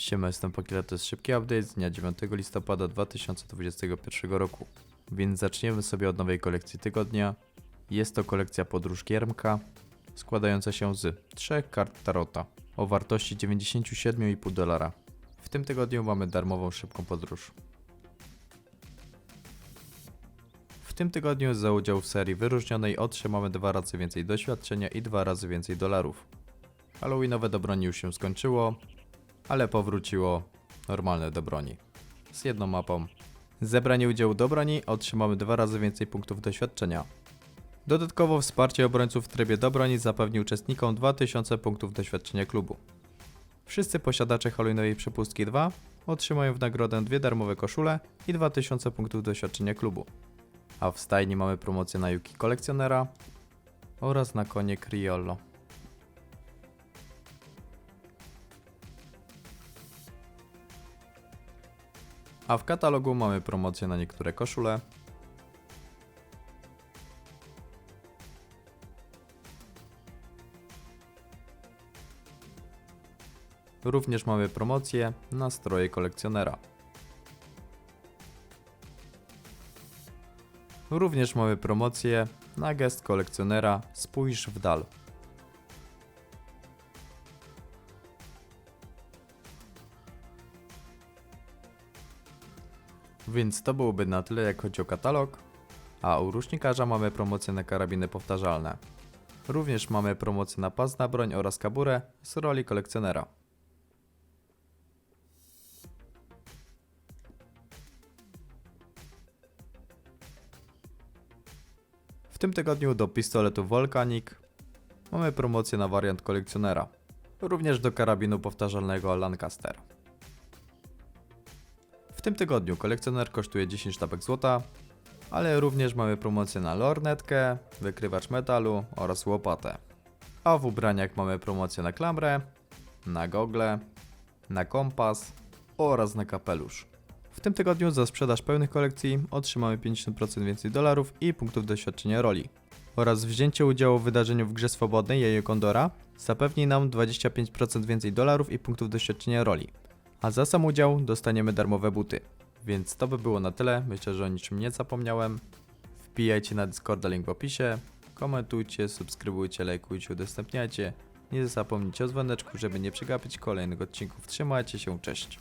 Siema, jestem Pokila, to jest szybki update z dnia 9 listopada 2021 roku. Więc zaczniemy sobie od nowej kolekcji tygodnia. Jest to kolekcja Podróż Giermka, składająca się z trzech kart Tarota o wartości 97,5 dolara. W tym tygodniu mamy darmową szybką podróż. W tym tygodniu za udział w serii wyróżnionej otrzymamy dwa razy więcej doświadczenia i dwa razy więcej dolarów. Halloweenowe do broni już się skończyło, ale powróciło normalne do broni. Z jedną mapą. Zebranie udziału do broni otrzymamy dwa razy więcej punktów doświadczenia. Dodatkowo wsparcie obrońców w trybie do broni zapewni uczestnikom 2000 punktów doświadczenia klubu. Wszyscy posiadacze Halloweenowej przepustki 2 otrzymają w nagrodę dwie darmowe koszule i 2000 punktów doświadczenia klubu. A w stajni mamy promocję na Yuki kolekcjonera oraz na konie Criollo. A w katalogu mamy promocję na niektóre koszule. Również mamy promocję na stroje kolekcjonera. Również mamy promocję na gest kolekcjonera Spójrz w dal. Więc to byłoby na tyle, jak chodzi o katalog. A u rusznikarza mamy promocję na karabiny powtarzalne. Również mamy promocję na pas na broń oraz kaburę z roli kolekcjonera. W tym tygodniu do pistoletu Volcanic mamy promocję na wariant kolekcjonera. Również do karabinu powtarzalnego Lancaster. W tym tygodniu kolekcjoner kosztuje 10 sztabek złota, ale również mamy promocję na lornetkę, wykrywacz metalu oraz łopatę. A w ubraniach mamy promocję na klamrę, na gogle, na kompas oraz na kapelusz. W tym tygodniu za sprzedaż pełnych kolekcji otrzymamy 50% więcej dolarów i punktów doświadczenia roli. Oraz wzięcie udziału w wydarzeniu w grze swobodnej Jajo Kondora zapewni nam 25% więcej dolarów i punktów doświadczenia roli a za sam udział dostaniemy darmowe buty. Więc to by było na tyle, myślę, że o niczym nie zapomniałem. Wbijajcie na Discorda, link w opisie, komentujcie, subskrybujcie, lajkujcie, udostępniajcie. Nie zapomnijcie o dzwoneczku, żeby nie przegapić kolejnych odcinków. Trzymajcie się, cześć!